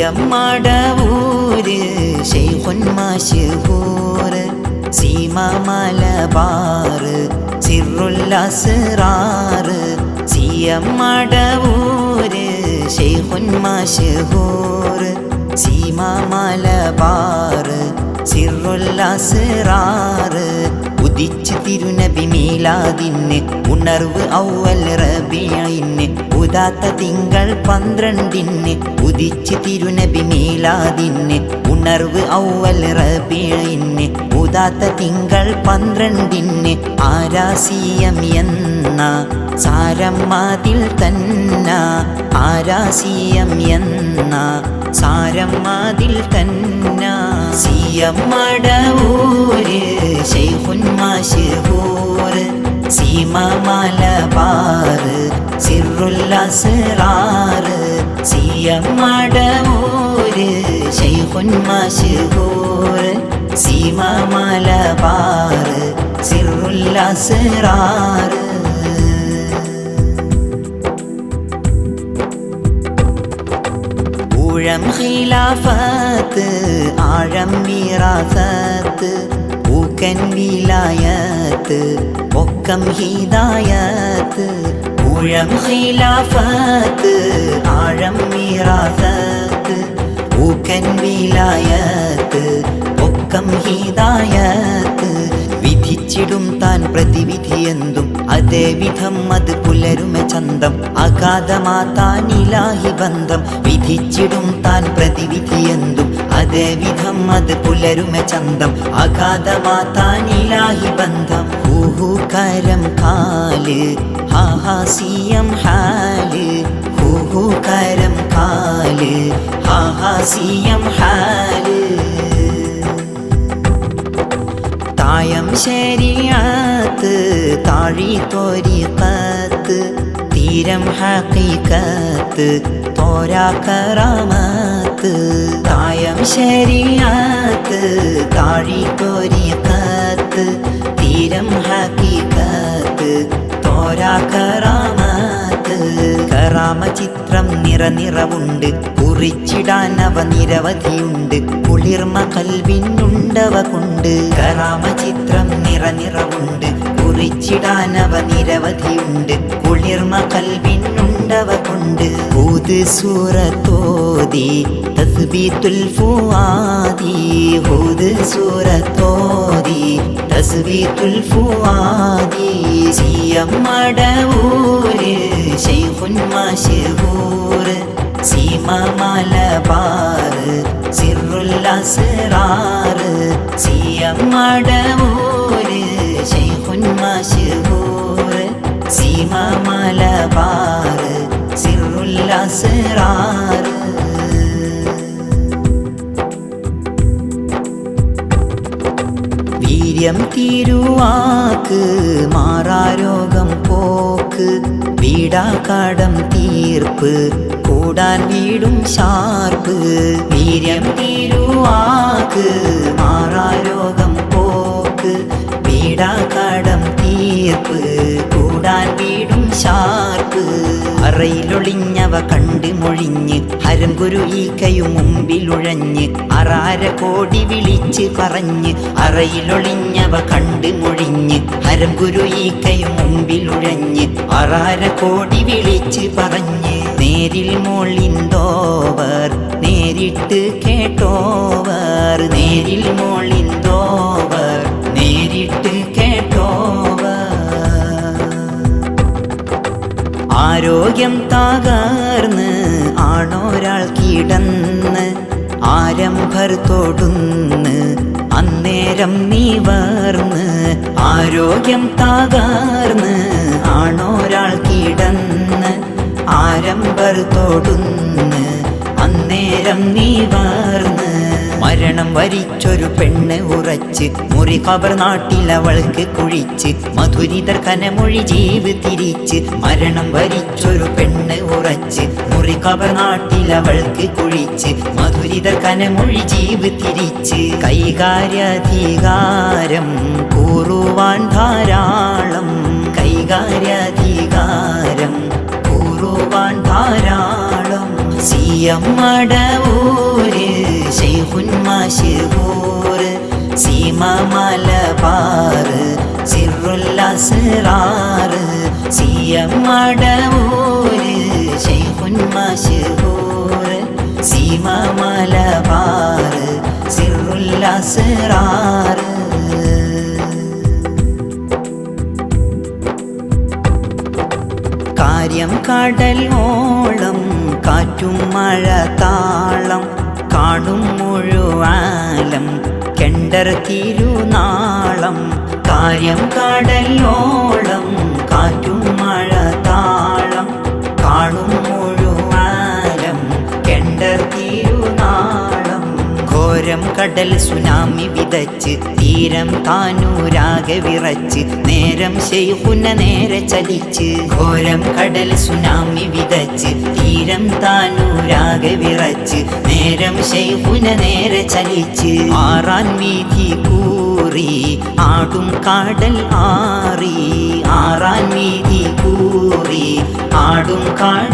M Madavoor ഷെയ്ഖുൻ മശഹൂർ സീമ മലബാറ് സിറുല്ലസ്റാറ് സി എം മടവൂര് ഷെയ്ഖുൻ മശഹൂർ സീമ മലബാറ് സിറുല്ലസ്റാറ്. ഉദിച്ച് തിരുനബി മീലാദിന് ഉണർവ് ഔവൽ റബീഇന് ഉദാത്ത തിങ്കൾ പന്ത്രണ്ടിന് ഉദിച്ച് തിരുനബി മീലാദിന് ഉണർവ് ഔവൽ റബീഇന് ഉദാത്ത തിങ്കൾ പന്ത്രണ്ടിന് ആരാസിയം എന്ന സാരം അതിൽ തന്ന ആരാസിയം എന്ന സാരം അതിൽ തന്ന സിയം മടവൂര് ഷെയ്ഖുൻ മശഹൂർ സീമ മലബാറ് സിറുല്ലസ്റാറ് സിയം മടവൂര് ഷെയ്ഖുൻ മശഹൂർ സീമ മലബാറ് സിറുല്ലസ്റാറ് ഊഴം ഖിലാഫത്ത് ആഴം മീറാസത്ത് പൂക്കൻ വിലായത്ത് ഒക്കം ഹിദായത്ത്. ഊഴം ഖിലാഫത്ത് ആഴം മീറാസത്ത് പൂക്കൻ വിലായത്ത് ഒക്കം ഹിദായത്ത്. വിധിച്ചിടും താൻ പ്രതിവിധി എന്തും അതേ വിധം അത് പുലരുമ ചന്തം. അഗാധമാതാൻ ഇലാഹി ബന്ധം. വിധിച്ചിടും താൻ പ്രതിവിധി എന്തും. അതേ വിധം അത് പുലരുമ ചന്തം. അഗാധമാതാൻ ഇലാഹി ബന്ധം. ഹൂഹുകരം കരം കാൽ. ഹാഹാസിയം ഹാൽ. ഹൂഹുകരം കരം കാൽ. ഹാഹാസിയം ഹാൽ. തായം ശരിയാത്ത് താഴി തോരിക്കത്ത് തീരം ഹക്കീക്കത്ത് തോരാ കറാമത്ത്. തായം ശരിയാത്ത് താഴി തോരിക്കത്ത് തീരം ഹക്കീക്കത്ത് തോരാ കറാമത്ത്. കറാമ ചിത്രം നിറനിറവുണ്ട് കുറിച്ചിടാൻ അവ നിരവധിയുണ്ട്. കുളിർമ കൽവിനുണ്ടവ കൊണ്ട് കറാമ ചിത്രം നിറനിറവുണ്ട് കുറിച്ചിടാൻ അവ നിരവധിയുണ്ട് കുളിർമ കൽവിനുണ്ടവ കൊണ്ട് ഊത് സൂറത്തോതി തസ്ബീത്തുൽ ഫുആദി ഹൂദ് സൂറത്തോതി തസ്ബീത്തുൽ ഫുആദി സിയം മടവൂര് ഷെയ്ഖുൻ മശഹൂർ സീമ മലബാറ് സിറുല്ലസ്റാറ് സിയം മടവൂര് ഷെയ്ഖുൻ മശഹൂർ. സീമ മലബാറ് സിറുല്ലസ്റാറ് വീര്യം തീരുവാക്ക് മാറാരോഗം പോക്ക് വീടാക്കാടം തീർപ്പ് കൂടാൻ വീടും ഷാർപ്പ് വീര്യം തീരുവാക്ക് മാറാരോഗം പോക്ക് വീടാക്കാടം തീർപ്പ് കൂടാൻ വീടും ഷാർപ്പ്. അറയിലൊളിഞ്ഞവ കണ്ട് മൊഴിഞ്ഞ് ഹരം ഗുരു ഈക്കയും മുമ്പിലുഴഞ്ഞ് അറാര കോടി വിളിച്ച് പറഞ്ഞ് അറയിലൊളിഞ്ഞവ കണ്ട് മൊഴിഞ്ഞ് ഹരം ഗുരു ഈക്കയും മുമ്പിലുഴഞ്ഞ് അറാര കോടി വിളിച്ച് പറഞ്ഞ് നേരിൽ മോളിന്തോവർ നേരിട്ട് കേട്ടോവർ നേരിൽ മോളിന്തോവർ നേരിട്ട് കേട്ടോവർ. ആരോഗ്യം തകർന്ന് ആണൊരാൾ കിടന്ന് ആരംഭർ തൊടുന്ന് അന്നേരം നീ വേർന്ന് ആരോഗ്യം തകർന്ന് ആണോരാൾ കിടന്ന് ആരംഭർ തൊടുന്ന് അന്നേരം നിവർന്ന് മരണം വരിച്ചൊരു പെണ്ണ് ഉറച്ച് മുറി കബർ നാട്ടിലവൾക്ക് കുഴിച്ച് മധുരിതർ കനമൊഴി ജീവ് തിരിച്ച് മരണം വരിച്ചൊരു പെണ്ണ് ഉറച്ച് മുറി കബർ നാട്ടിലവൾക്ക് കുഴിച്ച് മധുരിതർ കനമൊഴി ജീവ് തിരിച്ച് കൈകാര്യധികാരം കൂറുവാൻ ധാരാളം കൈകാര്യാധികാരം കൂറുവാൻ ധാരാളം സിയം മടവൂര് ഷെയ്ഖുൻ മശഹൂർ സീമ മലബാറ് സിറുൽ അസ്റാറ് സിയം മടവൂര് ഷെയ്ഖുൻ മശഹൂർ സീമ മലബാറ് സിറുൽ കാര്യം കടൽ ഓളം കാറ്റും മഴ താളം കാണും മുഴുവാലം കെണ്ടർ തിരുനാളം. കാര്യം കടൽ ഓളം കാറ്റും ഘോരം കടൽ സുനാമി വിതച്ച് തീരം താനൂരാകെ വിറച്ച് നേരം ശൈഹുന നേരെ ചലിച്ച് ഘോരം കടൽ സുനാമി വിതച്ച് തീരം താനൂരാകെ വിറച്ച് നേരം ശൈഹുന നേരെ ചലിച്ച്. ആറാൻ വീതി കൂറി ആടും കാടൽ ആറി ആറാൻ വീതി കൂറി ആടും കാടലാറി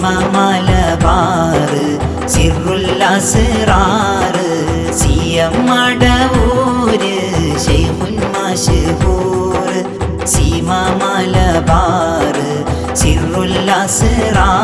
സീമ മലബാറ് സിറുല്ലാസ്റാറ് അസ്റാറ് സിയം മടവൂര് ഷെയ്ഖുൻ മശഹൂർ സീമ മലബാറ് സിറുല്ലാസ്റാറ്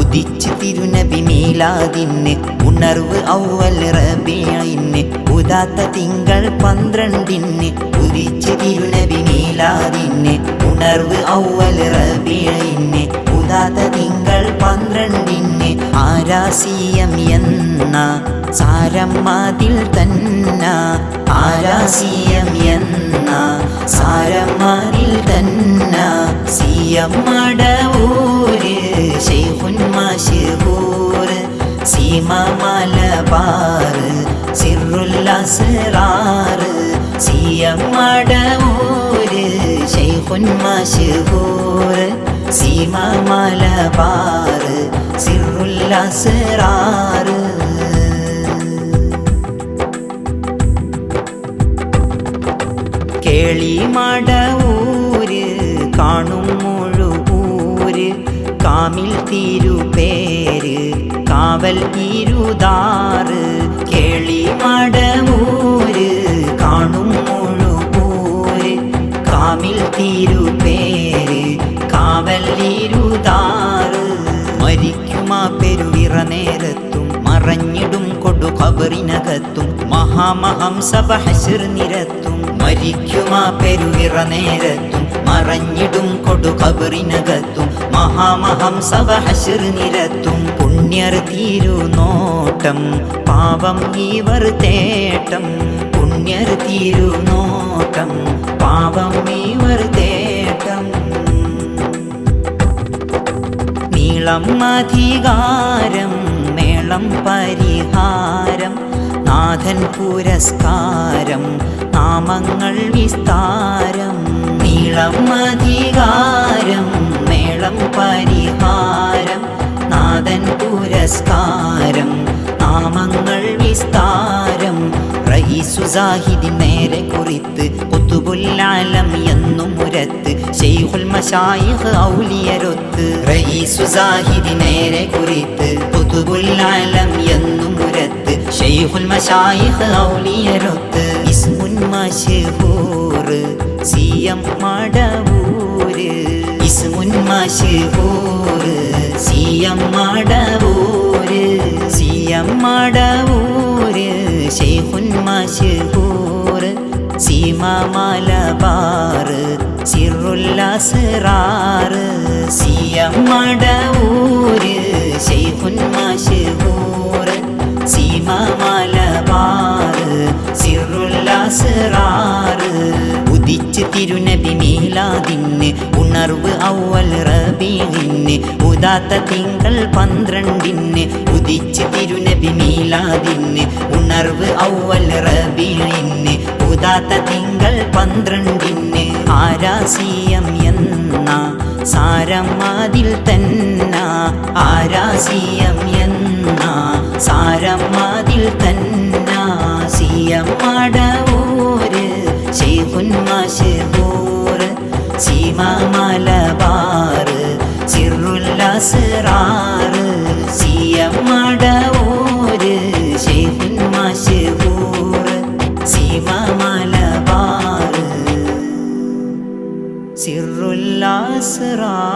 ഉദിച്ച് തിരുനബി മീലാദിന് ഉണർവ് ഔവൽ റബീഇന് ഉദാത്ത തിങ്കൾ പന്ത്രണ്ടിന് ഉദിച്ച് തിരുനബി മീലാദിന് ഉണർവ് ഔവൽ റബീഇന് ഉദാത്ത തിങ്കൾ ആരാസിയം എന്ന സാരം അതിൽ തന്ന. ആരാസിയം എന്ന സാരം അതിൽ തന്ന. സിയമ്മടവൂര് മശഹൂർ സീമ മലബാറ് സിറുൽ അസ്റാറ് സിയം മടവൂര് ഷെയ്ഖുൻ സീമ മലബാറ് സിറുൽ അസ്റാറ് കേളി മടവൂര് കാണും മുഴുവൂര് കാമിൽ തിരുപേര് കാവൽ ഇരുതാറ്. കേളി മടവൂര് കാണും മുഴുവൂര് കാമിൽ തിരുപേര് കാവൽ ഇരുതാറ്. നേരത്തും മറഞ്ഞിടും കൊടു കബറിനകത്തും മഹാമഹംസ ബഹശിർ നിരത്തും മരിക്കുമാ പെരുവിറ നേരത്തും മറഞ്ഞിടും കൊടു കബറിനകത്തും മഹാമഹംസ ബഹശിർ നിരത്തും പുണ്യർ തീരുനോട്ടം പാപം ഇവർ തേട്ടം പുണ്യർ തീരുനോട്ടം പാപം ഇവർ തേട്ടം നീളം അധികാരം മേളം പരിഹാരം നാഥൻ പുരസ്കാരം നാമങ്ങൾ വിസ്താരം നീളം അധികാരം മേളം പരിഹാരം നാഥൻ പുരസ്കാരം നാമങ്ങൾ വിസ്താരം. റയീസു സാഹിദി നേരെ കുറിത്ത് കുത്തുബുല്ലാലം എന്നും മുരത്ത് ഷെയ്ഖുൽ മശായിഖ് ഔലിയരൊത്ത്. റയീസു സാഹിദി നേരെ കുറിത്ത് കുത്തുബുല്ലാലം എന്നും മുരത്ത് ഷെയ്ഖുൽ മശായിഖ് ഔലിയരൊത്ത്. ഇസ്മുൻ മശഹൂർ സിയം മടവൂര് ഇസ്മുൻ മശഹൂർ മടവൂര് സിയം മടവൂര് ഷെയ്ഖുൻ മശഹൂർ. സീമ മലബാറ് സിറുൽ അസ്റാറ് സിയം മടവൂര് ഷെയ്ഖുൻ മശഹൂർ സീമ മലബാറ് ഉദിച്ച് തിരുനബി മീലാദിന് ഉണർവ് ഔവൽ റബീഹിന് ഉദാത്ത തിങ്കൾ പന്ത്രണ്ടിന് ഉദിച്ച് തിരുനബി മീലാദിന് ഉണർവ് ഔവൽ റബീഹിന് ഉദാത്ത തിങ്കൾ പന്ത്രണ്ടിന് ആരാസിയം എന്ന? സാരം മാതിൽ തന്ന? ആരാസിയം എന്ന? സാരം മാതിൽ തന്ന? സിയം മലബാറ് ഷെയ്ഖുൻ മാഷ് സിയം സിറുല്ലസ്റാറ് സീമമലബാറ് സിറുല്ലസ്റാറ്